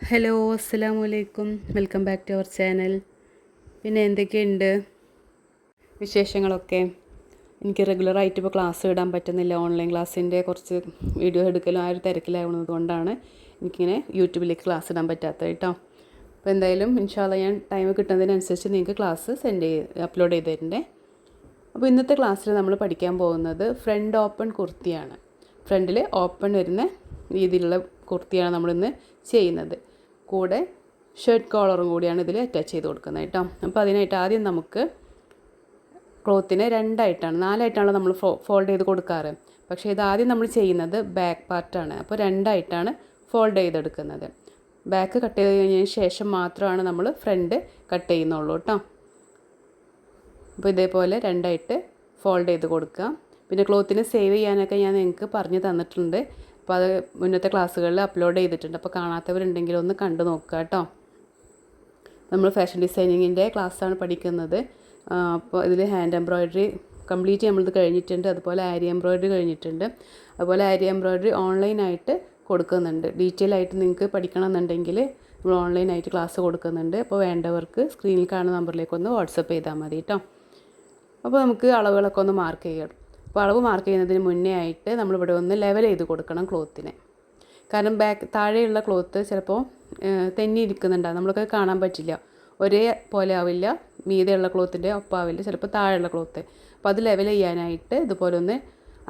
Hello അസ്സാം വലൈക്കും welcome back to our channel പിന്നെ എന്തൊക്കെയുണ്ട്? വിശേഷങ്ങളൊക്കെ? എനിക്ക് റെഗുലറായിട്ട് ഇപ്പോൾ ക്ലാസ് ഇടാൻ പറ്റുന്നില്ല. ഓൺലൈൻ ക്ലാസ്സിന്റെ കുറച്ച് വീഡിയോ എടുക്കലും ആ ഒരു തിരക്കിലാവുന്നത് കൊണ്ടാണ് എനിക്കിങ്ങനെ യൂട്യൂബിലേക്ക് ക്ലാസ് ഇടാൻ പറ്റാത്തത് കേട്ടോ. അപ്പോൾ എന്തായാലും ഇൻഷാല്ല ഞാൻ ടൈം കിട്ടുന്നതിനനുസരിച്ച് നിങ്ങൾക്ക് ക്ലാസ് സെൻഡ് ചെയ്ത് അപ്ലോഡ് ചെയ്ത് തരണ്ടേ. അപ്പോൾ ഇന്നത്തെ ക്ലാസ്സിൽ നമ്മൾ പഠിക്കാൻ പോകുന്നത് ഫ്രണ്ട് ഓപ്പൺ കുർത്തിയാണ്. ഫ്രണ്ടിൽ ഓപ്പൺ വരുന്ന രീതിയിലുള്ള കുർത്തിയാണ് നമ്മളിന്ന് ചെയ്യുന്നത്. കൂടെ ഷർട്ട് കോളറും കൂടിയാണ് ഇതിൽ അറ്റാച്ച് ചെയ്ത് കൊടുക്കുന്നത് കേട്ടോ. അപ്പോൾ അതിനായിട്ട് ആദ്യം നമുക്ക് ക്ലോത്തിനെ രണ്ടായിട്ടാണ് നാലായിട്ടാണ് നമ്മൾ ഫോൾഡ് ചെയ്ത് കൊടുക്കാറ്. പക്ഷേ ഇത് ആദ്യം നമ്മൾ ചെയ്യുന്നത് ബാക്ക് പാർട്ടാണ് അപ്പോൾ രണ്ടായിട്ടാണ് ഫോൾഡ് ചെയ്തെടുക്കുന്നത്. ബാക്ക് കട്ട് ചെയ്ത് കഴിഞ്ഞതിന് ശേഷം മാത്രമാണ് നമ്മൾ ഫ്രണ്ട് കട്ട് ചെയ്യുന്നുള്ളൂ കേട്ടോ. അപ്പോൾ ഇതേപോലെ രണ്ടായിട്ട് ഫോൾഡ് ചെയ്ത് കൊടുക്കുക. പിന്നെ ക്ലോത്തിന് സേവ് ചെയ്യാനൊക്കെ ഞാൻ നിങ്ങൾക്ക് പറഞ്ഞു തന്നിട്ടുണ്ട്. അപ്പോൾ അത് മുന്നത്തെ ക്ലാസ്സുകളിൽ അപ്ലോഡ് ചെയ്തിട്ടുണ്ട്. അപ്പോൾ കാണാത്തവരുണ്ടെങ്കിൽ ഒന്ന് കണ്ടു നോക്കുക കേട്ടോ. നമ്മൾ ഫാഷൻ ഡിസൈനിങ്ങിന്റെ ക്ലാസ്സാണ് പഠിക്കുന്നത്. അപ്പോൾ ഇതിൽ ഹാൻഡ് എംബ്രോയ്ഡറി കംപ്ലീറ്റ് നമ്മളിത് കഴിഞ്ഞിട്ടുണ്ട്. അതുപോലെ ആരി എംബ്രോയ്ഡറി കഴിഞ്ഞിട്ടുണ്ട്. അതുപോലെ ആരി എംബ്രോയ്ഡറി ഓൺലൈനായിട്ട് കൊടുക്കുന്നുണ്ട്. ഡീറ്റെയിൽ ആയിട്ട് നിങ്ങൾക്ക് പഠിക്കണമെന്നുണ്ടെങ്കിൽ നമ്മൾ ഓൺലൈനായിട്ട് ക്ലാസ് കൊടുക്കുന്നുണ്ട്. അപ്പോൾ വേണ്ടവർക്ക് സ്ക്രീനിൽ കാണുന്ന നമ്പറിലേക്ക് ഒന്ന് വാട്സപ്പ് ചെയ്താൽ മതി കേട്ടോ. അപ്പോൾ നമുക്ക് അളവുകളൊക്കെ ഒന്ന് മാർക്ക് ചെയ്യണം അപ്പോൾ അളവ് മാർക്ക് ചെയ്യുന്നതിന് മുന്നേ ആയിട്ട് നമ്മളിവിടെ ഒന്ന് ലെവൽ ചെയ്ത് കൊടുക്കണം ക്ലോത്തിനെ കാരണം ബാക്ക് താഴെയുള്ള ക്ലോത്ത് ചിലപ്പോൾ തെന്നി ഇരിക്കുന്നുണ്ടാകും നമ്മൾക്ക് കാണാൻ പറ്റില്ല. ഒരേ പോലെ ആവില്ല. മീതെയുള്ള ക്ലോത്തിന്റെ ഒപ്പാവില്ല ചിലപ്പോൾ താഴെയുള്ള ക്ലോത്ത് അപ്പോൾ അത് ലെവൽ ചെയ്യാനായിട്ട് ഇതുപോലെ ഒന്ന്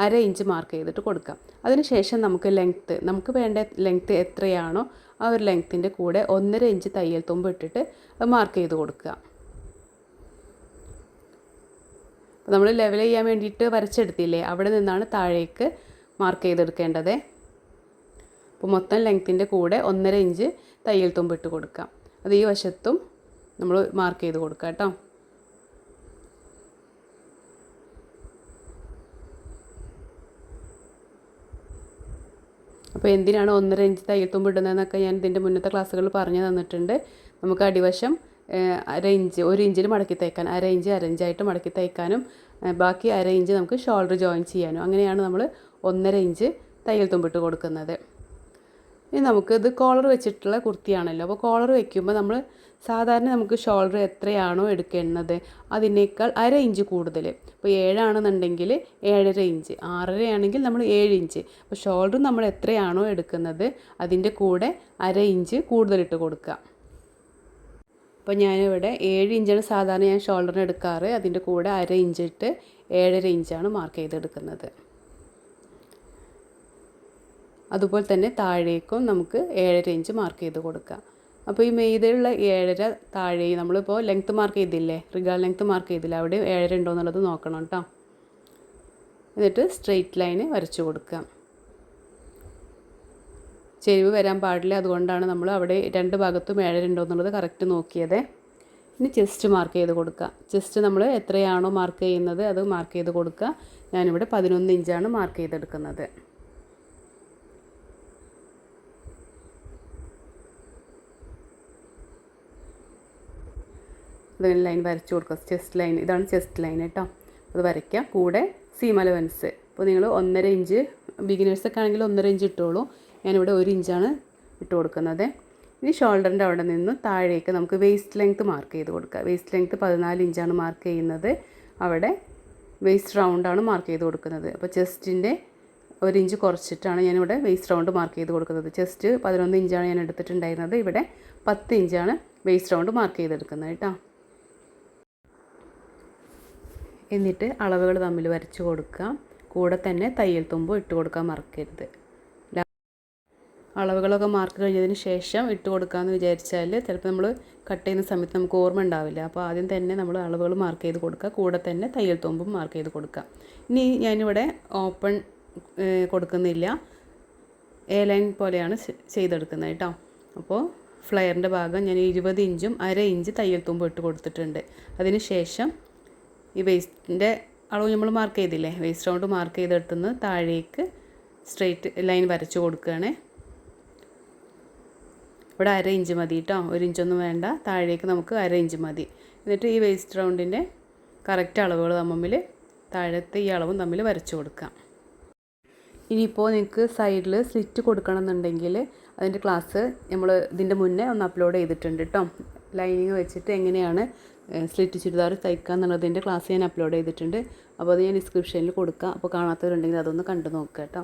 അര ഇഞ്ച് മാർക്ക് ചെയ്തിട്ട് കൊടുക്കാം. അതിനുശേഷം നമുക്ക് ലെങ്ത്ത് നമുക്ക് വേണ്ട ലെങ്ത്ത് എത്രയാണോ ആ ഒരു ലെങ്ത്തിന്റെ കൂടെ ഒന്നര ഇഞ്ച് തയ്യൽ തുമ്പ് ഇട്ടിട്ട് മാർക്ക് ചെയ്ത് കൊടുക്കുക. അപ്പോൾ നമ്മൾ ലെവൽ ചെയ്യാൻ വേണ്ടിയിട്ട് വരച്ചെടുത്തില്ലേ? അവിടെ നിന്നാണ് താഴേക്ക് മാർക്ക് ചെയ്തെടുക്കേണ്ടത്. അപ്പോൾ മൊത്തം ലെങ്ത്തിന്റെ കൂടെ ഒന്നര ഇഞ്ച് തയ്യൽ തുമ്പിട്ട് കൊടുക്കാം. അത് ഈ വശത്തും നമ്മൾ മാർക്ക് ചെയ്ത് കൊടുക്കാം കേട്ടോ. അപ്പോൾ എന്തിനാണ് ഒന്നര ഇഞ്ച് തയ്യൽ തുമ്പ് ഇടുന്നതെന്നൊക്കെ ഞാൻ ഇതിന്റെ മുന്നത്തെ ക്ലാസ്സുകളിൽ പറഞ്ഞു തന്നിട്ടുണ്ട്. നമുക്ക് അടിവശം അര ഇഞ്ച് ഒരു ഇഞ്ചിൽ മടക്കി തയ്ക്കാൻ അര ഇഞ്ച് അര ഇഞ്ചായിട്ട് മടക്കി തയ്ക്കാനും ബാക്കി അര ഇഞ്ച് നമുക്ക് ഷോൾഡർ ജോയിൻ ചെയ്യാനും. അങ്ങനെയാണ് നമ്മൾ ഒന്നര ഇഞ്ച് തയ്യൽ തുമ്പിട്ട് കൊടുക്കുന്നത്. ഇനി നമുക്ക് ഇത് കോളർ വെച്ചിട്ടുള്ള കുർത്തിയാണല്ലോ. അപ്പോൾ കോളർ വെക്കുമ്പോൾ നമ്മൾ സാധാരണ നമുക്ക് ഷോൾഡർ എത്രയാണോ എടുക്കേണ്ടത്? അതിനേക്കാൾ അര ഇഞ്ച് കൂടുതൽ. ഇപ്പോൾ ഏഴാണെന്നുണ്ടെങ്കിൽ ഏഴര ഇഞ്ച്. ആറരയാണെങ്കിൽ നമ്മൾ ഏഴ് ഇഞ്ച്. അപ്പോൾ ഷോൾഡർ നമ്മൾ എത്രയാണോ എടുക്കുന്നത്? അതിന്റെ കൂടെ അര ഇഞ്ച് കൂടുതലിട്ട് കൊടുക്കുക. അപ്പോൾ ഞാനിവിടെ ഏഴ് ഇഞ്ചാണ് സാധാരണ ഞാൻ ഷോൾഡറിന് എടുക്കാറ്. അതിന്റെ കൂടെ അര ഇഞ്ചിട്ട് ഏഴര ഇഞ്ചാണ് മാർക്ക് ചെയ്തെടുക്കുന്നത് അതുപോലെ തന്നെ താഴേക്കും നമുക്ക് ഏഴര ഇഞ്ച് മാർക്ക് ചെയ്ത് കൊടുക്കാം. അപ്പോൾ ഈ മെയ്തിലുള്ള ഏഴര താഴെ നമ്മളിപ്പോൾ ലെങ്ത്ത് മാർക്ക് ചെയ്തില്ലേ? റിഗാൾ ലെങ്ത്ത് മാർക്ക് ചെയ്തില്ല? അവിടെ ഏഴര ഉണ്ടോ എന്നുള്ളത് നോക്കണം കേട്ടോ. എന്നിട്ട് സ്ട്രെയിറ്റ് ലൈന് വരച്ചു കൊടുക്കാം. ചെരിവ് വരാൻ പാടില്ല. അതുകൊണ്ടാണ് നമ്മൾ അവിടെ രണ്ട് ഭാഗത്തും ഏഴരുണ്ടോ എന്നുള്ളത് കറക്റ്റ് നോക്കിയത്. ഇനി ചെസ്റ്റ് മാർക്ക് ചെയ്ത് കൊടുക്കുക ചെസ്റ്റ് നമ്മൾ എത്രയാണോ മാർക്ക് ചെയ്യുന്നത് അത് മാർക്ക് ചെയ്ത് കൊടുക്കുക. ഞാനിവിടെ പതിനൊന്ന് ഇഞ്ചാണ് മാർക്ക് ചെയ്തെടുക്കുന്നത്. അതിന് ലൈൻ വരച്ചു കൊടുക്കുക. ചെസ്റ്റ് ലൈൻ ഇതാണ് ചെസ്റ്റ് ലൈൻ കേട്ടോ. അത് വരയ്ക്കാം. കൂടെ സീം അലവൻസ് നിങ്ങൾ ഒന്നര ഇഞ്ച് ബിഗിനേഴ്സൊക്കെ ആണെങ്കിൽ ഒന്നര ഇഞ്ച് ഇട്ടോളൂ. ഞാനിവിടെ ഒരു ഇഞ്ചാണ് ഇട്ട് കൊടുക്കുന്നത്. ഇനി ഷോൾഡറിന്റെ അവിടെ നിന്ന് താഴേക്ക് നമുക്ക് വേസ്റ്റ് ലെങ്ത് മാർക്ക് ചെയ്ത് കൊടുക്കുക വേസ്റ്റ് ലെങ്ത് പതിനാല് ഇഞ്ചാണ് മാർക്ക് ചെയ്യുന്നത്. അവിടെ വേസ്റ്റ് റൗണ്ടാണ് മാർക്ക് ചെയ്ത് കൊടുക്കുന്നത്. അപ്പോൾ ചെസ്റ്റിന്റെ ഒരു ഇഞ്ച് കുറച്ചിട്ടാണ് ഞാനിവിടെ വേസ്റ്റ് റൗണ്ട് മാർക്ക് ചെയ്ത് കൊടുക്കുന്നത്. ചെസ്റ്റ് പതിനൊന്ന് ഇഞ്ചാണ് ഞാൻ എടുത്തിട്ടുണ്ടായിരുന്നത്. ഇവിടെ പത്ത് ഇഞ്ചാണ് വേസ്റ്റ് റൗണ്ട് മാർക്ക് ചെയ്തെടുക്കുന്നത് കേട്ടോ. എന്നിട്ട് അളവുകൾ തമ്മിൽ വരച്ച് കൊടുക്കുക. കൂടെ തന്നെ തയ്യൽ തുമ്പും ഇട്ട് കൊടുക്കാൻ മറക്കരുത്. അളവുകളൊക്കെ മാർക്ക് കഴിഞ്ഞതിന് ശേഷം ഇട്ട് കൊടുക്കാമെന്ന് വിചാരിച്ചാൽ ചിലപ്പോൾ നമ്മൾ കട്ട് ചെയ്യുന്ന സമയത്ത് നമുക്ക് ഓർമ്മ ഉണ്ടാവില്ല. അപ്പോൾ ആദ്യം തന്നെ നമ്മൾ അളവുകൾ മാർക്ക് ചെയ്ത് കൊടുക്കുക. കൂടെ തന്നെ തയ്യൽ തുമ്പും മാർക്ക് ചെയ്ത് കൊടുക്കുക. ഇനി ഞാനിവിടെ ഓപ്പൺ കൊടുക്കുന്നില്ല. എ ലൈൻ പോലെയാണ് ചെയ്തെടുക്കുന്നത് കേട്ടോ. അപ്പോൾ ഫ്ലയറിന്റെ ഭാഗം ഞാൻ ഇരുപത് ഇഞ്ചും അര ഇഞ്ച് തയ്യൽ തുമ്പ് ഇട്ട് കൊടുത്തിട്ടുണ്ട്. അതിന് ശേഷം ഈ വേസ്റ്റിന്റെ അളവ് നമ്മൾ മാർക്ക് ചെയ്തില്ലേ? വേസ്റ്റ് റൗണ്ട് മാർക്ക് ചെയ്തെടുത്തുനിന്ന് താഴേക്ക് സ്ട്രെയിറ്റ് ലൈൻ വരച്ച് കൊടുക്കുകയാണ്. ഇവിടെ അര ഇഞ്ച് മതി കേട്ടോ ഒരു ഇഞ്ചൊന്നും വേണ്ട. താഴേക്ക് നമുക്ക് അര ഇഞ്ച് മതി. എന്നിട്ട് ഈ വേസ്റ്റ് റൗണ്ടിന്റെ കറക്റ്റ് അളവുകൾ തമ്മിൽ താഴത്തെ ഈ അളവും തമ്മിൽ വരച്ചു കൊടുക്കാം. ഇനിയിപ്പോൾ നിങ്ങൾക്ക് സൈഡിൽ സ്ലിറ്റ് കൊടുക്കണം എന്നുണ്ടെങ്കിൽ അതിന്റെ ക്ലാസ് നമ്മൾ ഇതിന്റെ മുന്നേ ഒന്ന് അപ്ലോഡ് ചെയ്തിട്ടുണ്ട് കേട്ടോ ലൈനിങ് വെച്ചിട്ട് എങ്ങനെയാണ് സ്ലിറ്റ് ചുരിദാർ തയ്ക്കുക എന്നുള്ളതിന്റെ ക്ലാസ് ഞാൻ അപ്ലോഡ് ചെയ്തിട്ടുണ്ട്. അപ്പോൾ അത് ഞാൻ ഡിസ്ക്രിപ്ഷനിൽ കൊടുക്കാം. അപ്പോൾ കാണാത്തവരുണ്ടെങ്കിൽ അതൊന്ന് കണ്ടു നോക്കുക കേട്ടോ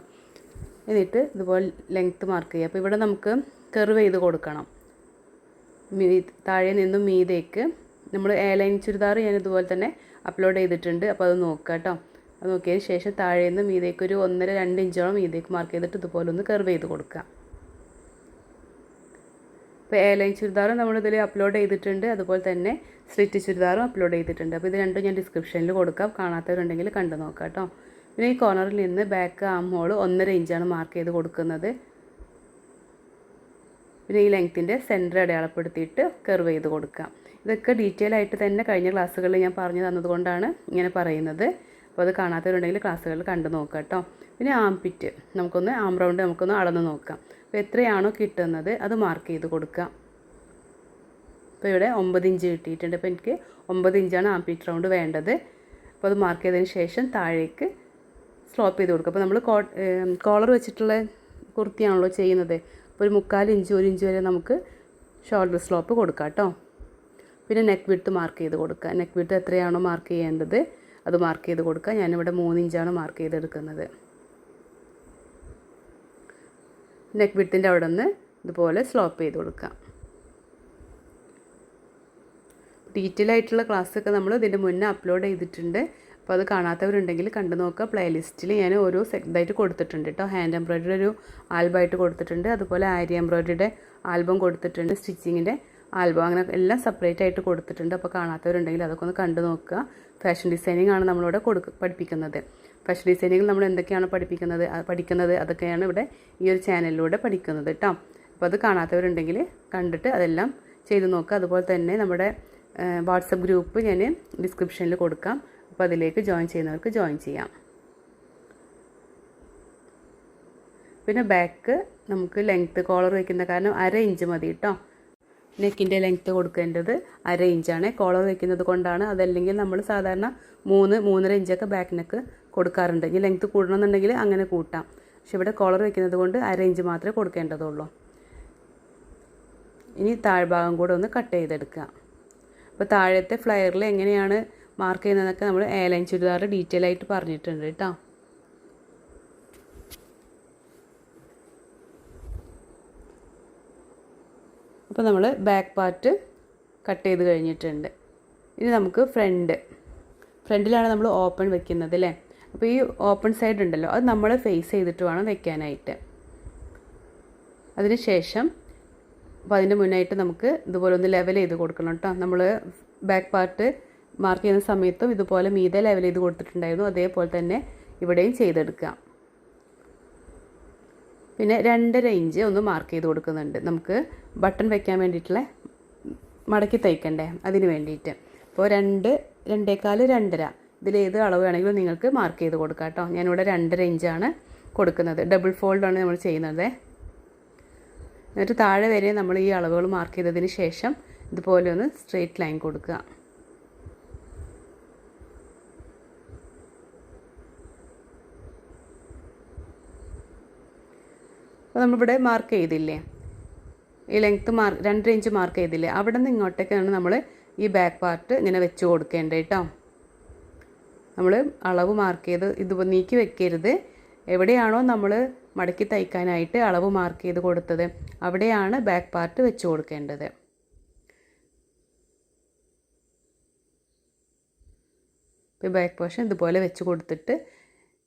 എന്നിട്ട് ഇതുപോലെ ലെങ്ത്ത് മാർക്ക് ചെയ്യുക. അപ്പോൾ ഇവിടെ നമുക്ക് കെർവ് ചെയ്ത് കൊടുക്കണം. താഴെ നിന്നും മീതേക്ക് നമ്മൾ എ ലൈൻ ചുരിദാർ ഞാൻ ഇതുപോലെ തന്നെ അപ്ലോഡ് ചെയ്തിട്ടുണ്ട്. അപ്പോൾ അത് നോക്കുക കേട്ടോ അത് നോക്കിയതിന് ശേഷം താഴെ നിന്ന് മീതേക്ക് ഒരു ഒന്നര രണ്ട് ഇഞ്ചോളം മീതേക്ക് മാർക്ക് ചെയ്തിട്ട് ഇതുപോലെ ഒന്ന് കർവ് ചെയ്ത് കൊടുക്കുക. അപ്പോൾ എ ലൈൻ ചുരിദാറും നമ്മളിതിൽ അപ്ലോഡ് ചെയ്തിട്ടുണ്ട്. അതുപോലെ തന്നെ സ്ലിറ്റ് ചുരിദാറും അപ്ലോഡ് ചെയ്തിട്ടുണ്ട്. അപ്പോൾ ഇത് രണ്ടും ഞാൻ ഡിസ്ക്രിപ്ഷനിൽ കൊടുക്കാം. കാണാത്തവരുണ്ടെങ്കിൽ കണ്ടു നോക്കാം കേട്ടോ പിന്നെ ഈ കോർണറിൽ നിന്ന് ബാക്ക് ആം ഹോൾ ഒന്നര ഇഞ്ചാണ് മാർക്ക് ചെയ്ത് കൊടുക്കുന്നത്. പിന്നെ ഈ ലെങ്ത്തിന്റെ സെന്റർ അടയാളപ്പെടുത്തിയിട്ട് കർവ് ചെയ്ത് കൊടുക്കാം. ഇതൊക്കെ ഡീറ്റെയിൽ ആയിട്ട് തന്നെ കഴിഞ്ഞ ക്ലാസ്സുകളിൽ ഞാൻ പറഞ്ഞു തന്നതുകൊണ്ടാണ് ഇങ്ങനെ പറയുന്നത്. അപ്പോൾ അത് കാണാത്തവരുണ്ടെങ്കിൽ ക്ലാസ്സുകളിൽ കണ്ടു നോക്കാം കേട്ടോ. പിന്നെ ആംപിറ്റ് നമുക്കൊന്ന് ആം റൗണ്ട് നമുക്കൊന്ന് അളന്ന് നോക്കാം. അപ്പോൾ എത്രയാണോ കിട്ടുന്നത് അത് മാർക്ക് ചെയ്ത് കൊടുക്കാം. അപ്പോൾ ഇവിടെ ഒമ്പത് ഇഞ്ച് കിട്ടിയിട്ടുണ്ട്. അപ്പോൾ എനിക്ക് ഒമ്പത് ഇഞ്ചാണ് ആംപിറ്റ് റൗണ്ട് വേണ്ടത്. അപ്പോൾ അത് മാർക്ക് ചെയ്തതിന് ശേഷം താഴേക്ക് സ്ലോപ്പ് ചെയ്ത് കൊടുക്കുക അപ്പോൾ നമ്മൾ കോളർ വെച്ചിട്ടുള്ള കുർത്തിയാണല്ലോ ചെയ്യുന്നത്. അപ്പോൾ ഒരു മുക്കാൽ ഇഞ്ച് ഒരു ഇഞ്ച് വരെ നമുക്ക് ഷോൾഡർ സ്ലോപ്പ് കൊടുക്കാം കേട്ടോ പിന്നെ നെക്ക് വിട്ട് മാർക്ക് ചെയ്ത് കൊടുക്കുക നെക്ക് വിട്ട് എത്രയാണോ മാർക്ക് ചെയ്യേണ്ടത് അത് മാർക്ക് ചെയ്ത് കൊടുക്കുക ഞാനിവിടെ മൂന്ന് ഇഞ്ചാണ് മാർക്ക് ചെയ്തെടുക്കുന്നത്. നെക്ക് വിട്ടിന്റെ അവിടെ നിന്ന് ഇതുപോലെ സ്ലോപ്പ് ചെയ്ത് കൊടുക്കാം. ഡീറ്റെയിൽ ആയിട്ടുള്ള ക്ലാസ്സൊക്കെ നമ്മൾ ഇതിന്റെ മുന്നേ അപ്ലോഡ് ചെയ്തിട്ടുണ്ട്. അപ്പോൾ അത് കാണാത്തവരുണ്ടെങ്കിൽ കണ്ടു നോക്കുക. പ്ലേലിസ്റ്റിൽ ഞാൻ ഓരോ ഇതായിട്ട് കൊടുത്തിട്ടുണ്ട് കേട്ടോ. ഹാൻഡ് എംബ്രോയ്ഡറി ഒരു ആൽബമായിട്ട് കൊടുത്തിട്ടുണ്ട്. അതുപോലെ ആരി എംബ്രോയ്ഡറിയുടെ ആൽബം കൊടുത്തിട്ടുണ്ട്. സ്റ്റിച്ചിങ്ങിന്റെ ആൽബം അങ്ങനെ എല്ലാം സെപ്പറേറ്റ് ആയിട്ട് കൊടുത്തിട്ടുണ്ട്. അപ്പോൾ കാണാത്തവരുണ്ടെങ്കിൽ അതൊക്കെ ഒന്ന് കണ്ടു നോക്കുക. ഫാഷൻ ഡിസൈനിങ് ആണ് നമ്മളിവിടെ കൊടുക്ക പഠിപ്പിക്കുന്നത്. ഫാഷൻ ഡിസൈനിങ്ങിൽ നമ്മൾ എന്തൊക്കെയാണ് പഠിപ്പിക്കുന്നത്? പഠിക്കുന്നത് അതൊക്കെയാണ് ഇവിടെ ഈ ഒരു ചാനലിലൂടെ പഠിക്കുന്നത് കേട്ടോ. അപ്പോൾ അത് കാണാത്തവരുണ്ടെങ്കിൽ കണ്ടിട്ട് അതെല്ലാം ചെയ്ത് നോക്കുക. അതുപോലെ തന്നെ നമ്മുടെ വാട്സപ്പ് ഗ്രൂപ്പ് ഞാൻ ഡിസ്ക്രിപ്ഷനിൽ കൊടുക്കാം. അപ്പോൾ അതിലേക്ക് ജോയിൻ ചെയ്യുന്നവർക്ക് ജോയിൻ ചെയ്യാം. പിന്നെ ബാക്ക് നമുക്ക് ലെങ്ത്ത് കോളർ വയ്ക്കുന്ന കാരണം അര ഇഞ്ച് മതി കേട്ടോ നെക്കിന്റെ ലെങ്ത്ത് കൊടുക്കേണ്ടത് അര ഇഞ്ചാണ് കോളർ വയ്ക്കുന്നത് കൊണ്ടാണ് അതല്ലെങ്കിൽ നമ്മൾ സാധാരണ മൂന്ന് മൂന്നര ഇഞ്ചൊക്കെ ബാക്ക് നെക്ക് കൊടുക്കാറുണ്ട്. ഇനി ലെങ്ത്ത് കൂടണമെന്നുണ്ടെങ്കിൽ അങ്ങനെ കൂട്ടാം. പക്ഷെ ഇവിടെ കോളർ വയ്ക്കുന്നത് കൊണ്ട് അര ഇഞ്ച് മാത്രമേ കൊടുക്കേണ്ടതുള്ളൂ. ഇനി താഴ്ഭാഗം കൂടെ ഒന്ന് കട്ട് ചെയ്തെടുക്കുക. അപ്പോൾ താഴത്തെ ഫ്ലയറിൽ എങ്ങനെയാണ് മാർക്ക് ചെയ്യുന്നതൊക്കെ നമ്മൾ എ ലൈൻ ചുരിദാർ ഡീറ്റെയിൽ ആയിട്ട് പറഞ്ഞിട്ടുണ്ട് കേട്ടോ. അപ്പോൾ നമ്മൾ ബാക്ക് പാർട്ട് കട്ട് ചെയ്ത് കഴിഞ്ഞിട്ടുണ്ട്. ഇനി നമുക്ക് ഫ്രണ്ട് ഫ്രണ്ടിലാണ് നമ്മൾ ഓപ്പൺ വെക്കുന്നത് അല്ലേ അപ്പോൾ ഈ ഓപ്പൺ സൈഡ് ഉണ്ടല്ലോ അത് നമ്മൾ ഫേസ് ചെയ്തിട്ട് വേണം വെക്കാനായിട്ട്. അതിനുശേഷം അപ്പോൾ അതിന്റെ മുന്നായിട്ട് നമുക്ക് ഇതുപോലെ ഒന്ന് ലെവൽ ചെയ്ത് കൊടുക്കണം കേട്ടോ നമ്മൾ ബാക്ക് പാർട്ട് മാർക്ക് ചെയ്യുന്ന സമയത്തും ഇതുപോലെ മീതെ ലെവൽ ചെയ്ത് കൊടുത്തിട്ടുണ്ടായിരുന്നു. അതേപോലെ തന്നെ ഇവിടെയും ചെയ്തെടുക്കാം പിന്നെ രണ്ടര ഇഞ്ച് ഒന്ന് മാർക്ക് ചെയ്ത് കൊടുക്കുന്നുണ്ട്. നമുക്ക് ബട്ടൺ വയ്ക്കാൻ വേണ്ടിയിട്ടുള്ള മടക്കി തയ്ക്കണ്ടേ? അതിന് വേണ്ടിയിട്ട്. അപ്പോൾ രണ്ട് രണ്ടേക്കാൽ രണ്ടര. ഇതിലേത് അളവ് വേണമെങ്കിലും നിങ്ങൾക്ക് മാർക്ക് ചെയ്ത് കൊടുക്കാം കേട്ടോ. ഞാനിവിടെ രണ്ടര ഇഞ്ചാണ് കൊടുക്കുന്നത്. ഡബിൾ ഫോൾഡാണ് നമ്മൾ ചെയ്യുന്നത്. എന്നിട്ട് താഴെ വരെ നമ്മൾ ഈ അളവുകൾ മാർക്ക് ചെയ്തതിന് ശേഷം ഇതുപോലെ ഒന്ന് സ്ട്രെയിറ്റ് ലൈൻ കൊടുക്കുക. അപ്പോൾ നമ്മളിവിടെ മാർക്ക് ചെയ്തില്ലേ? ഈ ലെങ്ത്ത് മാർക്ക് രണ്ട് ഇഞ്ച് മാർക്ക് ചെയ്തില്ലേ? അവിടെ നിന്ന് ഇങ്ങോട്ടേക്കാണ് നമ്മൾ ഈ ബാക്ക് പാർട്ട് ഇങ്ങനെ വെച്ച് കൊടുക്കേണ്ടത് കേട്ടോ നമ്മൾ അളവ് മാർക്ക് ചെയ്ത് ഇത് നീക്കി വെക്കരുത്. എവിടെയാണോ നമ്മൾ മടക്കി തയ്ക്കാനായിട്ട് അളവ് മാർക്ക് ചെയ്ത് കൊടുത്തത് അവിടെയാണ് ബാക്ക് പാർട്ട് വെച്ച് കൊടുക്കേണ്ടത്. ഇപ്പോൾ ബാക്ക് പോർഷൻ ഇതുപോലെ വെച്ച് കൊടുത്തിട്ട്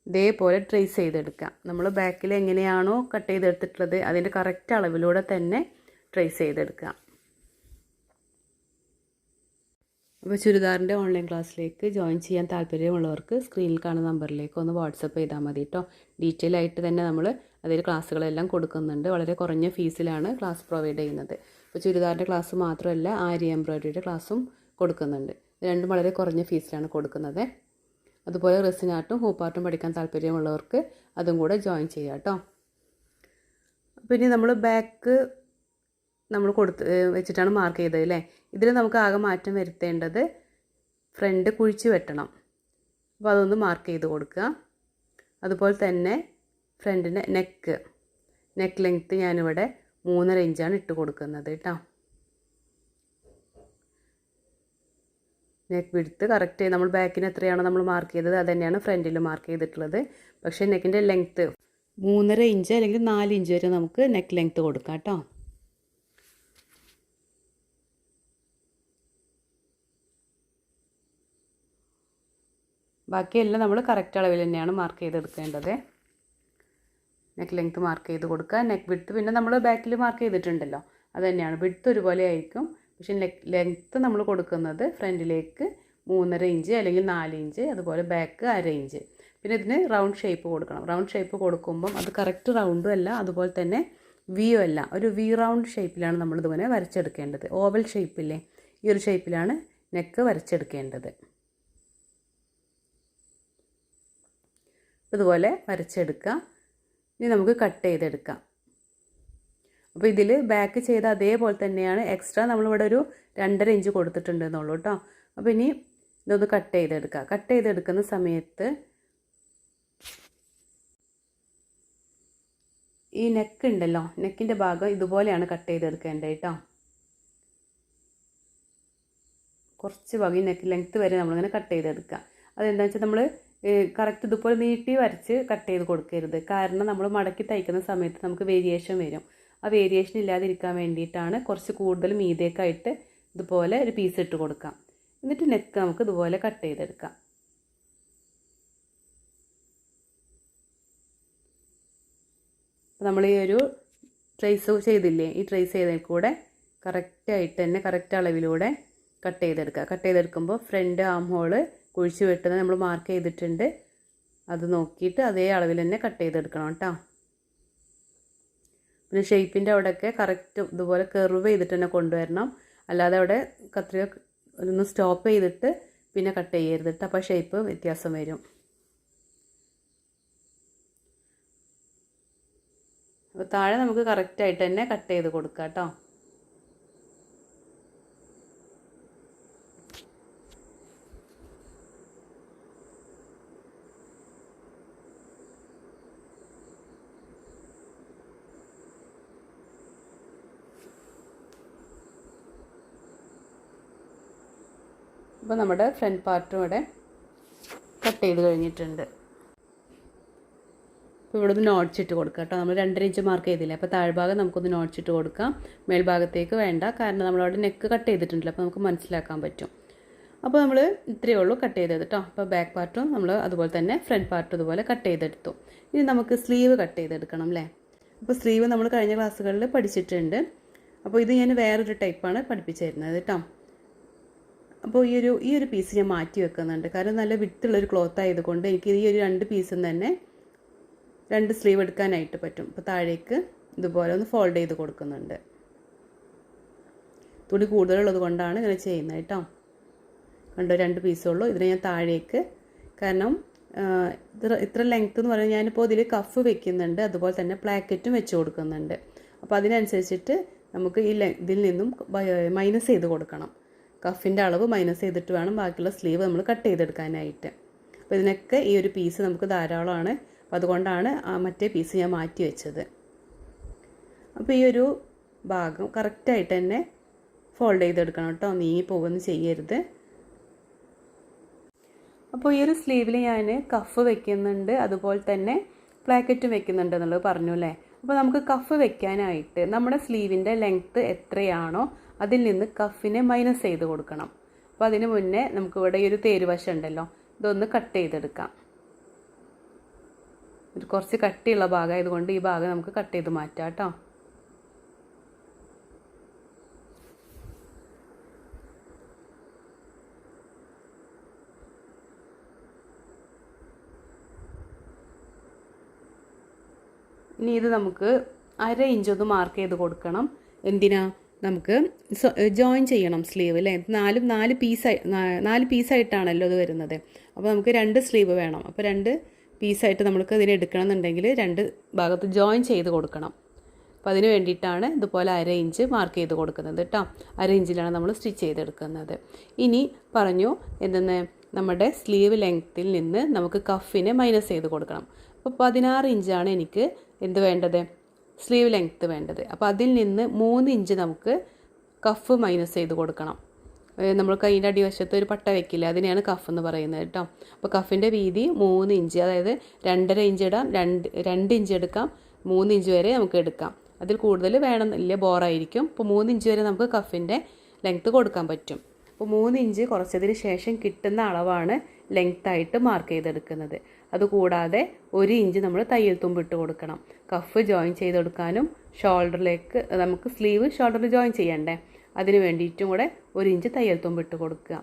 ഇതേപോലെ ട്രേസ് ചെയ്തെടുക്കാം. നമ്മൾ ബാക്കിൽ എങ്ങനെയാണോ കട്ട് ചെയ്തെടുത്തിട്ടുള്ളത് അതിന്റെ കറക്റ്റ് അളവിലൂടെ തന്നെ ട്രേസ് ചെയ്തെടുക്കാം. അപ്പോൾ ചുരിദാറിന്റെ ഓൺലൈൻ ക്ലാസ്സിലേക്ക് ജോയിൻ ചെയ്യാൻ താല്പര്യമുള്ളവർക്ക് സ്ക്രീനിൽ കാണുന്ന നമ്പറിലേക്ക് ഒന്ന് വാട്സപ്പ് ചെയ്താൽ മതി കേട്ടോ ഡീറ്റെയിൽ ആയിട്ട് തന്നെ നമ്മൾ അതിൽ ക്ലാസ്സുകളെല്ലാം കൊടുക്കുന്നുണ്ട്. വളരെ കുറഞ്ഞ ഫീസിലാണ് ക്ലാസ് പ്രൊവൈഡ് ചെയ്യുന്നത്. ഇപ്പോൾ ചുരിദാറിന്റെ ക്ലാസ് മാത്രമല്ല ആരി എംബ്രോയ്ഡറിയുടെ ക്ലാസ്സും കൊടുക്കുന്നുണ്ട്. രണ്ടും വളരെ കുറഞ്ഞ ഫീസിലാണ് കൊടുക്കുന്നത്. അതുപോലെ റെസിനാട്ടും ഹൂപ്പാട്ടും പഠിക്കാൻ താല്പര്യമുള്ളവർക്ക് അതും കൂടെ ജോയിൻ ചെയ്യാം കേട്ടോ പിന്നെ നമ്മൾ ബാക്ക് നമ്മൾ കൊടുത്ത് വെച്ചിട്ടാണ് മാർക്ക് ചെയ്തത് അല്ലേ ഇതിൽ നമുക്ക് ആകെ മാറ്റം വരുത്തേണ്ടത് ഫ്രണ്ട് കുഴിച്ച് വെട്ടണം. അപ്പോൾ അതൊന്ന് മാർക്ക് ചെയ്ത് കൊടുക്കുക അതുപോലെ തന്നെ ഫ്രണ്ടിന്റെ നെക്ക് നെക്ക് ലെങ്ത്ത് ഞാനിവിടെ മൂന്നര ഇഞ്ചാണ് ഇട്ട് കൊടുക്കുന്നത് കേട്ടോ നെക്ക് വിടുത്ത് കറക്റ്റ് നമ്മൾ ബാക്കിന് എത്രയാണോ നമ്മൾ മാർക്ക് ചെയ്തത് അത് തന്നെയാണ് ഫ്രണ്ടിൽ മാർക്ക് ചെയ്തിട്ടുള്ളത്. പക്ഷേ നെക്കിന്റെ ലെങ്ത്ത് മൂന്നര ഇഞ്ച് അല്ലെങ്കിൽ നാല് ഇഞ്ച് വരെ നമുക്ക് നെക്ക് ലെങ്ത്ത് കൊടുക്കാം കേട്ടോ. ബാക്കിയെല്ലാം നമ്മൾ കറക്റ്റ് അളവിൽ തന്നെയാണ് മാർക്ക് ചെയ്തെടുക്കേണ്ടത്. നെക്ക് ലെങ്ത്ത് മാർക്ക് ചെയ്ത് കൊടുക്കുക. നെക്ക് വിഡ്ത്ത് പിന്നെ നമ്മൾ ബാക്കിൽ മാർക്ക് ചെയ്തിട്ടുണ്ടല്ലോ. അത് തന്നെയാണ് ഒരുപോലെ ആയിരിക്കും. പക്ഷേ ലെങ്ത്ത് നമ്മൾ കൊടുക്കുന്നത് ഫ്രണ്ടിലേക്ക് മൂന്നര ഇഞ്ച് അല്ലെങ്കിൽ നാല് ഇഞ്ച് അതുപോലെ ബാക്ക് അര ഇഞ്ച് പിന്നെ ഇതിന് റൗണ്ട് ഷേപ്പ് കൊടുക്കണം. റൗണ്ട് ഷേപ്പ് കൊടുക്കുമ്പം അത് കറക്റ്റ് റൗണ്ടും അല്ല അതുപോലെ തന്നെ വിയോ അല്ല. ഒരു വി റൗണ്ട് ഷേപ്പിലാണ് നമ്മൾ ഇതുപോലെ വരച്ചെടുക്കേണ്ടത്. ഓവൽ ഷേപ്പില്ലേ ഈ ഒരു ഷേപ്പിലാണ് നെക്ക് വരച്ചെടുക്കേണ്ടത്. ഇതുപോലെ വരച്ചെടുക്കുക ഇനി നമുക്ക് കട്ട് ചെയ്തെടുക്കാം. അപ്പോൾ ഇതിൽ ബാക്ക് ചെയ്ത അതേപോലെ തന്നെയാണ് എക്സ്ട്രാ നമ്മളിവിടെ ഒരു രണ്ടര ഇഞ്ച് കൊടുത്തിട്ടുണ്ട് എന്നുള്ളൂ കേട്ടോ അപ്പോൾ ഇനി ഇതൊന്ന് കട്ട് ചെയ്തെടുക്കുക കട്ട് ചെയ്തെടുക്കുന്ന സമയത്ത് ഈ നെക്ക് ഉണ്ടല്ലോ നെക്കിന്റെ ഭാഗം ഇതുപോലെയാണ് കട്ട് ചെയ്തെടുക്കേണ്ടത് കേട്ടോ കുറച്ച് ഭാഗം ഈ നെക്ക് ലെങ്ത്ത് വരെ നമ്മളിങ്ങനെ കട്ട് ചെയ്തെടുക്കുക അതെന്താണെന്ന് വെച്ചാൽ നമ്മൾ കറക്റ്റ് ഇതുപോലെ നീട്ടി വരച്ച് കട്ട് ചെയ്ത് കൊടുക്കരുത്. കാരണം നമ്മൾ മടക്കി തയ്ക്കുന്ന സമയത്ത് നമുക്ക് വേരിയേഷൻ വരും. ആ വേരിയേഷൻ ഇല്ലാതിരിക്കാൻ വേണ്ടിയിട്ടാണ് കുറച്ച് കൂടുതൽ മീതേക്കായിട്ട് ഇതുപോലെ ഒരു പീസ് ഇട്ട് കൊടുക്കാം. എന്നിട്ട് നെക്ക് നമുക്ക് ഇതുപോലെ കട്ട് ചെയ്തെടുക്കാം. നമ്മൾ ഈ ഒരു ട്രേസ് ചെയ്തില്ലേ? ഈ ട്രേസ് ചെയ്തതിൽ കൂടെ കറക്റ്റായിട്ട് തന്നെ കറക്റ്റ് അളവിലൂടെ കട്ട് ചെയ്തെടുക്കുക. കട്ട് ചെയ്തെടുക്കുമ്പോൾ ഫ്രണ്ട് ആം ഹോൾ കുഴിച്ചു വെട്ടുന്നത് നമ്മൾ മാർക്ക് ചെയ്തിട്ടുണ്ട്. അത് നോക്കിയിട്ട് അതേ അളവിൽ തന്നെ കട്ട് ചെയ്തെടുക്കണം കേട്ടോ. പിന്നെ ഷേപ്പിന്റെ അവിടെയൊക്കെ കറക്റ്റ് ഇതുപോലെ കെർവ് ചെയ്തിട്ട് തന്നെ കൊണ്ടുവരണം. അല്ലാതെ അവിടെ കത്രിക ഒന്ന് സ്റ്റോപ്പ് ചെയ്തിട്ട് പിന്നെ കട്ട് ചെയ്യരുത് കേട്ടോ അപ്പോൾ ഷേപ്പ് വ്യത്യാസം വരും. അപ്പോൾ താഴെ നമുക്ക് കറക്റ്റായിട്ട് തന്നെ കട്ട് ചെയ്ത് കൊടുക്കാം കേട്ടോ അപ്പോൾ നമ്മുടെ ഫ്രണ്ട് പാർട്ടും ഇവിടെ കട്ട് ചെയ്ത് കഴിഞ്ഞിട്ടുണ്ട്. അപ്പോൾ ഇവിടെ ഒന്ന് നോട്ട്സിട്ട് കൊടുക്കാം കേട്ടോ. നമ്മൾ രണ്ടര ഇഞ്ച് മാർക്ക് ചെയ്തില്ലേ? അപ്പോൾ താഴ്ഭാഗം നമുക്കൊന്ന് നോട്ട്സിട്ട് കൊടുക്കാം. മേൽഭാഗത്തേക്ക് വേണ്ട. കാരണം നമ്മളവിടെ നെക്ക് കട്ട് ചെയ്തിട്ടുണ്ടല്ലോ. അപ്പോൾ നമുക്ക് മനസ്സിലാക്കാൻ പറ്റും. അപ്പോൾ നമ്മൾ ഇത്രയേ ഉള്ളൂ കട്ട് ചെയ്തത് കേട്ടോ അപ്പോൾ ബാക്ക് പാർട്ടും നമ്മൾ അതുപോലെ തന്നെ ഫ്രണ്ട് പാർട്ടും ഇതുപോലെ കട്ട് ചെയ്തെടുത്തു. ഇനി നമുക്ക് സ്ലീവ് കട്ട് ചെയ്തെടുക്കണം അല്ലേ അപ്പോൾ സ്ലീവ് നമ്മൾ കഴിഞ്ഞ ക്ലാസ്സുകളിൽ പഠിച്ചിട്ടുണ്ട്. അപ്പോൾ ഇത് ഞാൻ വേറൊരു ടൈപ്പാണ് പഠിപ്പിച്ചിരുന്നത് കേട്ടോ അപ്പോൾ ഈ ഒരു ഈ ഒരു പീസ് ഞാൻ മാറ്റി വെക്കുന്നുണ്ട്. കാരണം നല്ല വിട്ടുള്ളൊരു ക്ലോത്ത് ആയതുകൊണ്ട് എനിക്ക് ഈ ഒരു രണ്ട് പീസും തന്നെ രണ്ട് സ്ലീവ് എടുക്കാനായിട്ട് പറ്റും. അപ്പോൾ താഴേക്ക് ഇതുപോലെ ഒന്ന് ഫോൾഡ് ചെയ്ത് കൊടുക്കുന്നുണ്ട്. തുണി കൂടുതലുള്ളത് കൊണ്ടാണ് ഇങ്ങനെ ചെയ്യുന്നത് കേട്ടോ. കണ്ടോ രണ്ട് പീസുള്ളൂ ഇതിനെ ഞാൻ താഴേക്ക് കാരണം ഇത്ര ലെങ്ത്ത് എന്ന് പറഞ്ഞാൽ ഞാനിപ്പോൾ ഇതിൽ കഫ് വെക്കുന്നുണ്ട്. അതുപോലെ തന്നെ പ്ലാക്കറ്റും വെച്ച് കൊടുക്കുന്നുണ്ട്. അപ്പോൾ അതിനനുസരിച്ചിട്ട് നമുക്ക് ഈ ഇതിൽ നിന്നും മൈനസ് ചെയ്ത് കൊടുക്കണം. കഫിന്റെ അളവ് മൈനസ് ചെയ്തിട്ട് വേണം ബാക്കിയുള്ള സ്ലീവ് നമ്മൾ കട്ട് ചെയ്തെടുക്കാനായിട്ട്. അപ്പോൾ ഇതിനൊക്കെ ഈ ഒരു പീസ് നമുക്ക് ധാരാളമാണ്. അപ്പോൾ അതുകൊണ്ടാണ് ആ മറ്റേ പീസ് ഞാൻ മാറ്റി വെച്ചത്. അപ്പോൾ ഈ ഒരു ഭാഗം കറക്റ്റായിട്ട് തന്നെ ഫോൾഡ് ചെയ്തെടുക്കണം കേട്ടോ. നീങ്ങി പോകുമെന്ന് ചെയ്യരുത്. അപ്പോൾ ഈ ഒരു സ്ലീവിൽ ഞാൻ കഫ് വെക്കുന്നുണ്ട്. അതുപോലെ തന്നെ പ്ലാക്കറ്റും വെക്കുന്നുണ്ട് എന്നുള്ളത് പറഞ്ഞു അല്ലേ? അപ്പോൾ നമുക്ക് കഫ് വെക്കാനായിട്ട് നമ്മുടെ സ്ലീവിന്റെ ലെങ്ത്ത് എത്രയാണോ അതിൽ നിന്ന് കഫിനെ മൈനസ് ചെയ്ത് കൊടുക്കണം. അപ്പോൾ അതിന് മുന്നേ നമുക്ക് ഇവിടെ ഈ ഒരു തേരുവശം ഉണ്ടല്ലോ ഇതൊന്ന് കട്ട് ചെയ്തെടുക്കാം. ഒരു കുറച്ച് കട്ടിയുള്ള ഭാഗമായതുകൊണ്ട് ഈ ഭാഗം നമുക്ക് കട്ട് ചെയ്ത് മാറ്റാം കേട്ടോ. ഇനി ഇത് നമുക്ക് അര ഇഞ്ചൊന്ന് മാർക്ക് ചെയ്ത് കൊടുക്കണം. എന്തിനാ? നമുക്ക് ജോയിൻ ചെയ്യണം സ്ലീവ് അല്ലേ നാലും നാല് പീസായി നാല് പീസായിട്ടാണല്ലോ ഇത് വരുന്നത്. അപ്പോൾ നമുക്ക് രണ്ട് സ്ലീവ് വേണം. അപ്പോൾ രണ്ട് പീസായിട്ട് നമുക്ക് ഇതിനെ എടുക്കണം എന്നുണ്ടെങ്കിൽ രണ്ട് ഭാഗത്ത് ജോയിൻ ചെയ്ത് കൊടുക്കണം. അപ്പോൾ അതിന് വേണ്ടിയിട്ടാണ് ഇതുപോലെ അര ഇഞ്ച് മാർക്ക് ചെയ്ത് കൊടുക്കുന്നത് കേട്ടോ അര ഇഞ്ചിലാണ് നമ്മൾ സ്റ്റിച്ച് ചെയ്തെടുക്കുന്നത്. ഇനി പറഞ്ഞു എന്തെന്ന്? നമ്മുടെ സ്ലീവ് ലെങ്ത്തിൽ നിന്ന് നമുക്ക് കഫിനെ മൈനസ് ചെയ്ത് കൊടുക്കണം. അപ്പോൾ പതിനാറ് ഇഞ്ചാണ് എനിക്ക് എന്ത് വേണ്ടത്? സ്ലീവ് ലെങ്ത്ത് വേണ്ടത്. അപ്പോൾ അതിൽ നിന്ന് മൂന്ന് ഇഞ്ച് നമുക്ക് കഫ് മൈനസ് ചെയ്ത് കൊടുക്കണം. നമ്മൾ കൈയിന്റെ അടിവശത്ത് ഒരു പട്ട വെക്കില്ല. അതിനെയാണ് കഫ് എന്ന് പറയുന്നത് കേട്ടോ. അപ്പോൾ കഫിന്റെ വീതി മൂന്ന് ഇഞ്ച് അതായത് രണ്ടര ഇഞ്ച് ഇടാം രണ്ട് രണ്ട് ഇഞ്ച് എടുക്കാം മൂന്ന് ഇഞ്ച് വരെ നമുക്ക് എടുക്കാം. അതിൽ കൂടുതൽ വേണമെന്നില്ല ബോറായിരിക്കും അപ്പോൾ മൂന്ന് ഇഞ്ച് വരെ നമുക്ക് കഫിന്റെ ലെങ്ത്ത് കൊടുക്കാൻ പറ്റും. അപ്പോൾ മൂന്ന് ഇഞ്ച് കുറച്ചതിന് ശേഷം കിട്ടുന്ന അളവാണ് ലെങ്ത്തായിട്ട് മാർക്ക് ചെയ്തെടുക്കുന്നത്. അതുകൂടാതെ ഒരു ഇഞ്ച് നമ്മൾ തയ്യൽ തുമ്പ് ഇട്ട് കൊടുക്കണം. കഫ് ജോയിൻ ചെയ്ത് കൊടുക്കാനും ഷോൾഡറിലേക്ക് നമുക്ക് സ്ലീവ് ഷോൾഡറിൽ ജോയിൻ ചെയ്യണ്ടേ? അതിന് വേണ്ടിയിട്ടും കൂടെ ഒരു ഇഞ്ച് തയ്യൽ തുമ്പ് ഇട്ട് കൊടുക്കുക.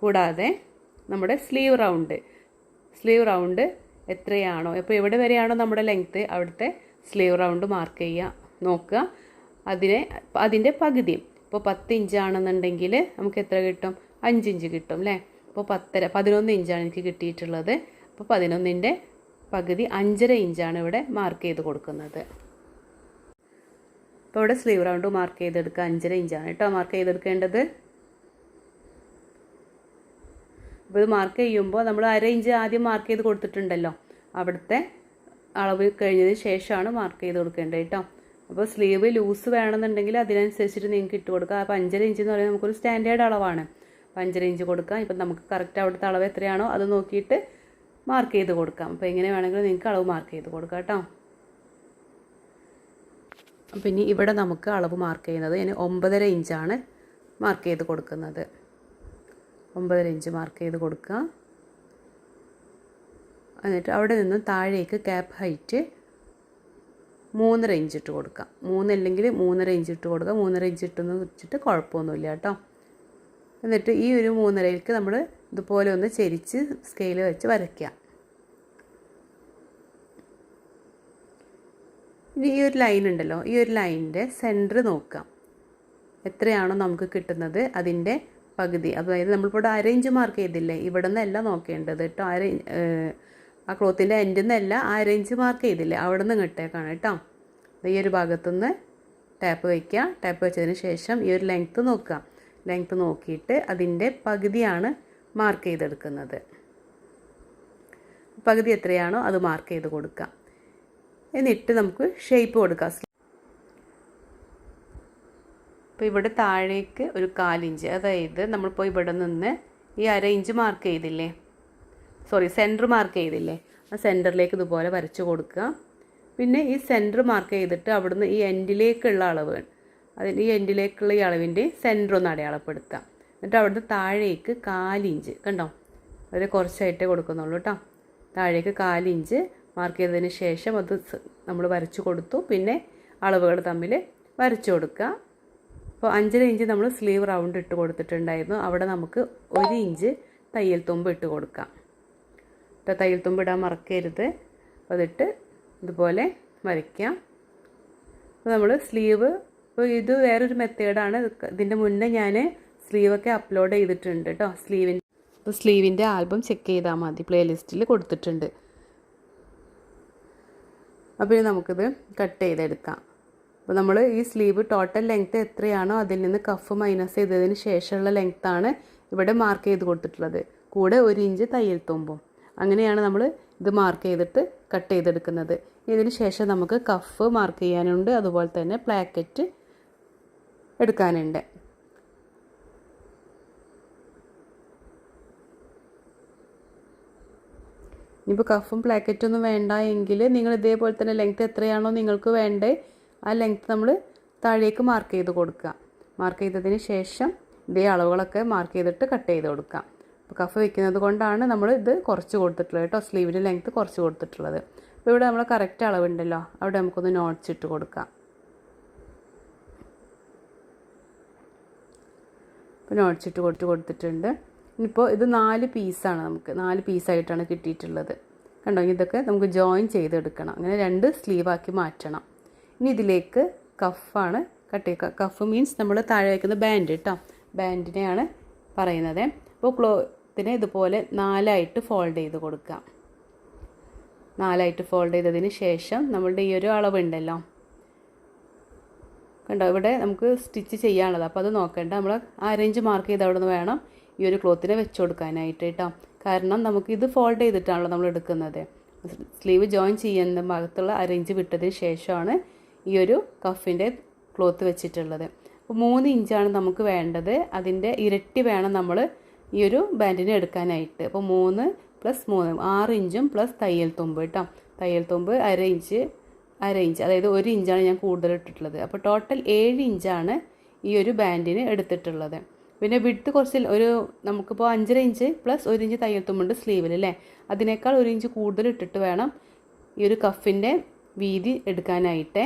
കൂടാതെ നമ്മുടെ സ്ലീവ് റൗണ്ട് സ്ലീവ് റൗണ്ട് എത്രയാണോ ഇപ്പോൾ എവിടെ വരെയാണോ നമ്മുടെ ലെങ്ത്ത് അവിടുത്തെ സ്ലീവ് റൗണ്ട് മാർക്ക് ചെയ്യുക. നോക്കുക. അതിനെ അതിന്റെ പകുതിയും ഇപ്പോൾ പത്ത് ഇഞ്ചാണെന്നുണ്ടെങ്കിൽ നമുക്ക് എത്ര കിട്ടും? അഞ്ച് ഇഞ്ച് കിട്ടും അല്ലേ? അപ്പോൾ പത്തര പതിനൊന്ന് ഇഞ്ചാണ് എനിക്ക് കിട്ടിയിട്ടുള്ളത്. അപ്പോൾ പതിനൊന്നിന്റെ പകുതി അഞ്ചര ഇഞ്ചാണ് ഇവിടെ മാർക്ക് ചെയ്ത് കൊടുക്കുന്നത്. അപ്പോൾ ഇവിടെ സ്ലീവ് റൗണ്ട് മാർക്ക് ചെയ്തെടുക്കുക അഞ്ചര ഇഞ്ചാണ് കേട്ടോ മാർക്ക് ചെയ്തെടുക്കേണ്ടത്. അപ്പോൾ ഇത് മാർക്ക് ചെയ്യുമ്പോൾ നമ്മൾ അര ഇഞ്ച് ആദ്യം മാർക്ക് ചെയ്ത് കൊടുത്തിട്ടുണ്ടല്ലോ. അവിടുത്തെ അളവ് കഴിഞ്ഞതിന് ശേഷമാണ് മാർക്ക് ചെയ്ത് കൊടുക്കേണ്ടത് കേട്ടോ. അപ്പോൾ സ്ലീവ് ലൂസ് വേണമെന്നുണ്ടെങ്കിൽ അതിനനുസരിച്ചിട്ട് നിങ്ങൾക്ക് ഇട്ട് കൊടുക്കുക അപ്പോൾ അഞ്ചര ഇഞ്ച് എന്ന് പറയുന്നത് നമുക്കൊരു സ്റ്റാൻഡേർഡ് അളവാണ്. അപ്പോൾ അഞ്ചര ഇഞ്ച് കൊടുക്കാം. ഇപ്പം നമുക്ക് കറക്റ്റ് അവിടുത്തെ അളവ് എത്രയാണോ അത് നോക്കിയിട്ട് മാർക്ക് ചെയ്ത് കൊടുക്കാം. അപ്പോൾ എങ്ങനെ വേണമെങ്കിലും നിങ്ങൾക്ക് അളവ് മാർക്ക് ചെയ്ത് കൊടുക്കാം കേട്ടോ. ഇനി ഇവിടെ നമുക്ക് അളവ് മാർക്ക് ചെയ്യുന്നത് ഇനി ഒമ്പതര ഇഞ്ചാണ് മാർക്ക് ചെയ്ത് കൊടുക്കുന്നത്. ഒമ്പതര ഇഞ്ച് മാർക്ക് ചെയ്ത് കൊടുക്കുക. എന്നിട്ട് അവിടെ നിന്ന് താഴേക്ക് ക്യാപ്പ് ഹൈറ്റ് മൂന്നര ഇഞ്ച് ഇട്ട് കൊടുക്കാം മൂന്നല്ലെങ്കിൽ മൂന്നര ഇഞ്ച് ഇട്ട് കൊടുക്കുക. മൂന്നര ഇഞ്ച് വെച്ചിട്ട് കുഴപ്പമൊന്നുമില്ല കേട്ടോ. എന്നിട്ട് ഈ ഒരു മൂന്നരയിലേക്ക് നമ്മൾ ഇതുപോലെ ഒന്ന് ചെരിച്ച് സ്കെയിൽ വെച്ച് വരയ്ക്കുക. ഇനി ഈ ഒരു ലൈൻ ഉണ്ടല്ലോ ഈ ഒരു ലൈനിന്റെ സെന്റർ നോക്കാം. എത്രയാണോ നമുക്ക് കിട്ടുന്നത് അതിന്റെ പകുതി. അതായത് നമ്മളിപ്പോൾ അര ഇഞ്ച് മാർക്ക് ചെയ്തില്ലേ? ഇവിടെ നിന്നല്ല നോക്കേണ്ടത് കേട്ടോ. അര ആ ക്ലോത്തിന്റെ എൻഡിൽ നിന്നല്ല അര ഇഞ്ച് മാർക്ക് ചെയ്തില്ലേ? അവിടെ നിന്ന് ഇങ്ങോട്ടേക്കാണ് കേട്ടോ. ഈ ഒരു ഭാഗത്തുനിന്ന് ടാപ്പ് വയ്ക്കുക ടാപ്പ് വെച്ചതിന് ശേഷം ഈ ഒരു ലെങ്ത്ത് നോക്കുക. ലെങ്ത്ത് നോക്കിയിട്ട് അതിന്റെ പകുതിയാണ് മാർക്ക് ചെയ്തെടുക്കുന്നത്. പകുതി എത്രയാണോ അത് മാർക്ക് ചെയ്ത് കൊടുക്കാം. എന്നിട്ട് നമുക്ക് ഷേപ്പ് കൊടുക്കാം. ഇപ്പോൾ ഇവിടെ താഴേക്ക് ഒരു കാലിഞ്ച് അതായത് നമ്മളിപ്പോൾ ഇവിടെ നിന്ന് ഈ അര ഇഞ്ച് മാർക്ക് ചെയ്തില്ലേ? സോറി സെന്റർ മാർക്ക് ചെയ്തില്ലേ? ആ സെന്ററിലേക്ക് ഇതുപോലെ വരച്ച് കൊടുക്കുക. പിന്നെ ഈ സെന്റർ മാർക്ക് ചെയ്തിട്ട് അവിടുന്ന് ഈ എൻഡിലേക്കുള്ള അളവ് അതിന് ഈ എൻഡിലേക്കുള്ള ഈ അളവിന്റെ സെന്റർ ഒന്ന് അടയാളപ്പെടുത്താം. എന്നിട്ട് അവിടുന്ന് താഴേക്ക് കാലിഞ്ച് കണ്ടോ? വളരെ കുറച്ചായിട്ടേ കൊടുക്കുന്നുള്ളൂ കേട്ടോ താഴേക്ക് കാലിഞ്ച് മാർക്ക് ചെയ്തതിന് ശേഷം അത് നമ്മൾ വരച്ചു കൊടുത്തു. പിന്നെ അളവുകൾ തമ്മിൽ വരച്ചു കൊടുക്കുക. അപ്പോൾ അഞ്ചര ഇഞ്ച് നമ്മൾ സ്ലീവ് റൗണ്ട് ഇട്ട് കൊടുത്തിട്ടുണ്ടായിരുന്നു. അവിടെ നമുക്ക് ഒരു ഇഞ്ച് തയ്യൽ തുമ്പ് ഇട്ട് കൊടുക്കാം. ഇപ്പോൾ തയ്യൽ തുമ്പ് ഇടാൻ മറക്കരുത്. അതിട്ട് ഇതുപോലെ വരയ്ക്കാം. അപ്പോൾ നമ്മൾ സ്ലീവ് ഇപ്പോൾ ഇത് വേറൊരു മെത്തേഡാണ്. ഇതിന്റെ മുന്നേ ഞാൻ സ്ലീവൊക്കെ അപ്ലോഡ് ചെയ്തിട്ടുണ്ട് കേട്ടോ സ്ലീവിന്റെ അപ്പോൾ സ്ലീവിന്റെ ആൽബം ചെക്ക് ചെയ്താൽ മതി. പ്ലേലിസ്റ്റിൽ കൊടുത്തിട്ടുണ്ട്. അപ്പോൾ നമുക്കിത് കട്ട് ചെയ്തെടുക്കാം. അപ്പോൾ നമ്മൾ ഈ സ്ലീവ് ടോട്ടൽ ലെങ്ത്ത് എത്രയാണോ അതിൽ നിന്ന് കഫ് മൈനസ് ചെയ്തതിന് ശേഷമുള്ള ലെങ്ത്താണ് ഇവിടെ മാർക്ക് ചെയ്ത് കൊടുത്തിട്ടുള്ളത്. കൂടെ ഒരു ഇഞ്ച് തയ്യൽ തുമ്പും. അങ്ങനെയാണ് നമ്മൾ ഇത് മാർക്ക് ചെയ്തിട്ട് കട്ട് ചെയ്തെടുക്കുന്നത്. ഇതിന് ശേഷം നമുക്ക് കഫ് മാർക്ക് ചെയ്യാനുണ്ട്. അതുപോലെ തന്നെ പ്ലാക്കറ്റ് എടുക്കാനുണ്ട്. ഇനിയിപ്പോൾ കഫും പ്ലാക്കറ്റൊന്നും വേണ്ട എങ്കിൽ നിങ്ങൾ ഇതേപോലെ തന്നെ ലെങ്ത് എത്രയാണോ നിങ്ങൾക്ക് വേണ്ടേ ആ ലെങ്ത് നമ്മൾ താഴേക്ക് മാർക്ക് ചെയ്ത് കൊടുക്കുക. മാർക്ക് ചെയ്തതിന് ശേഷം ഇതേ അളവുകളൊക്കെ മാർക്ക് ചെയ്തിട്ട് കട്ട് ചെയ്ത് കൊടുക്കാം അപ്പോൾ കഫ് വെക്കുന്നത് കൊണ്ടാണ് നമ്മൾ ഇത് കുറച്ച് കൊടുത്തിട്ടുള്ളത് കേട്ടോ. സ്ലീവിന്റെ ലെങ്ത്ത് കുറച്ച് കൊടുത്തിട്ടുള്ളത്. അപ്പോൾ ഇവിടെ നമ്മൾ കറക്റ്റ് അളവുണ്ടല്ലോ. അവിടെ നമുക്കൊന്ന് നോട്ട്സ് ഇട്ട് കൊടുക്കാം. ഇപ്പോൾ നോട്ട്സ് കൊടുത്ത് കൊടുത്തിട്ടുണ്ട്. ഇനിയിപ്പോൾ ഇത് നാല് പീസാണ് നമുക്ക്. നാല് പീസായിട്ടാണ് കിട്ടിയിട്ടുള്ളത്. കണ്ടോ? ഇതൊക്കെ നമുക്ക് ജോയിൻ ചെയ്തെടുക്കണം. അങ്ങനെ രണ്ട് സ്ലീവാക്കി മാറ്റണം. ഇനി ഇതിലേക്ക് കഫാണ് കട്ട് ചെയ്യുക. കഫ് മീൻസ് നമ്മൾ താഴെ വയ്ക്കുന്ന ബാൻഡ് കേട്ടോ ബാൻഡിനെയാണ് പറയുന്നത്. അപ്പോൾ ക്ലോത്തിനെ ഇതുപോലെ നാലായിട്ട് ഫോൾഡ് ചെയ്ത് കൊടുക്കുക. നാലായിട്ട് ഫോൾഡ് ചെയ്തതിന് ശേഷം നമ്മളുടെ ഈ ഒരു അളവുണ്ടല്ലോ. കണ്ടോ? ഇവിടെ നമുക്ക് സ്റ്റിച്ച് ചെയ്യാനുള്ളത്. അപ്പോൾ അത് നോക്കേണ്ട. നമ്മൾ ആ റേഞ്ച് മാർക്ക് ചെയ്ത് അവിടെ നിന്ന് വേണം ഈ ഒരു ക്ലോത്തിനെ വെച്ച് കൊടുക്കാനായിട്ട് കേട്ടോ കാരണം നമുക്ക് ഇത് ഫോൾഡ് ചെയ്തിട്ടാണല്ലോ നമ്മൾ എടുക്കുന്നത്. സ്ലീവ് ജോയിൻ ചെയ്യുന്ന ഭാഗത്തുള്ള അരേഞ്ച് വിട്ടതിന് ശേഷമാണ് ഈ ഒരു കഫിന്റെ ക്ലോത്ത് വെച്ചിട്ടുള്ളത്. അപ്പോൾ മൂന്ന് ഇഞ്ചാണ് നമുക്ക് വേണ്ടത്. അതിന്റെ ഇരട്ടി വേണം നമ്മൾ ഈ ഒരു ബാൻഡിന് എടുക്കാനായിട്ട്. അപ്പോൾ മൂന്ന് പ്ലസ് മൂന്ന് ആറ് ഇഞ്ചും പ്ലസ് തയ്യൽ തുമ്പ് കേട്ടോ തയ്യൽ തുമ്പ് അര ഇഞ്ച് അര ഇഞ്ച് അതായത് ഒരു ഇഞ്ചാണ് ഞാൻ കൂടുതൽ ഇട്ടിട്ടുള്ളത്. അപ്പോൾ ടോട്ടൽ ഏഴ് ഇഞ്ചാണ് ഈ ഒരു ബാൻഡിന് എടുത്തിട്ടുള്ളത്. പിന്നെ വിട്ട് കുറച്ച് ഒരു നമുക്കിപ്പോൾ അഞ്ചര ഇഞ്ച് പ്ലസ് ഒരു ഇഞ്ച് തയ്യൽ തുമ്പുണ്ട് സ്ലീവിൽ അല്ലേ അതിനേക്കാൾ ഒരു ഇഞ്ച് കൂടുതൽ ഇട്ടിട്ട് വേണം ഈ ഒരു കഫിന്റെ വീതി എടുക്കാനായിട്ട്.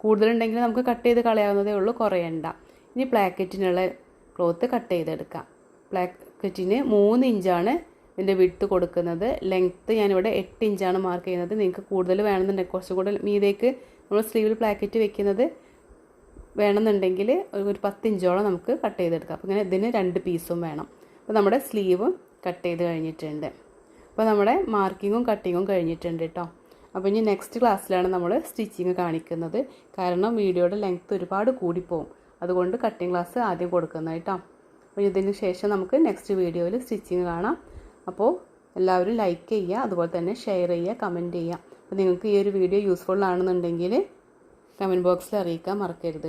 കൂടുതലുണ്ടെങ്കിൽ നമുക്ക് കട്ട് ചെയ്ത് കളയാവുന്നതേ ഉള്ളൂ കുറയണ്ട. ഇനി പ്ലാക്കറ്റിനുള്ള ക്ലോത്ത് കട്ട് ചെയ്തെടുക്കാം. പ്ലാക്കറ്റിന് മൂന്ന് ഇഞ്ചാണ് ഇതിന്റെ വിട്ട് കൊടുക്കുന്നത്. ലെങ്ത്ത് ഞാനിവിടെ എട്ട് ഇഞ്ചാണ് മാർക്ക് ചെയ്യുന്നത്. നിങ്ങൾക്ക് കൂടുതൽ വേണമെന്നുണ്ടെങ്കിൽ കുറച്ചും കൂടെ മീതേക്ക് നമ്മൾ സ്ലീവിൽ പ്ലാക്കറ്റ് വെക്കുന്നത് വേണമെന്നുണ്ടെങ്കിൽ ഒരു പത്ത് ഇഞ്ചോളം നമുക്ക് കട്ട് ചെയ്തെടുക്കാം. അപ്പോൾ ഇങ്ങനെ ഇതിന് രണ്ട് പീസും വേണം. അപ്പോൾ നമ്മുടെ സ്ലീവും കട്ട് ചെയ്ത് കഴിഞ്ഞിട്ടുണ്ട്. അപ്പോൾ നമ്മുടെ മാർക്കിങ്ങും കട്ടിങ്ങും കഴിഞ്ഞിട്ടുണ്ട് കേട്ടോ അപ്പോൾ ഇനി നെക്സ്റ്റ് ക്ലാസ്സിലാണ് നമ്മൾ സ്റ്റിച്ചിങ് കാണിക്കുന്നത്. കാരണം വീഡിയോയുടെ ലെങ്ത്ത് ഒരുപാട് കൂടിപ്പോവും. അതുകൊണ്ട് കട്ടിങ് ക്ലാസ് ആദ്യം കൊടുക്കുന്നത് കേട്ടോ അപ്പോൾ ഇതിന് ശേഷം നമുക്ക് നെക്സ്റ്റ് വീഡിയോയിൽ സ്റ്റിച്ചിങ് കാണാം. അപ്പോൾ എല്ലാവരും ലൈക്ക് ചെയ്യുക അതുപോലെ തന്നെ ഷെയർ ചെയ്യുക കമന്റ് ചെയ്യുക. അപ്പോൾ നിങ്ങൾക്ക് ഈ ഒരു വീഡിയോ യൂസ്ഫുൾ ആണെന്നുണ്ടെങ്കിൽ കമന്റ് ബോക്സിൽ അറിയിക്കാൻ മറക്കരുത്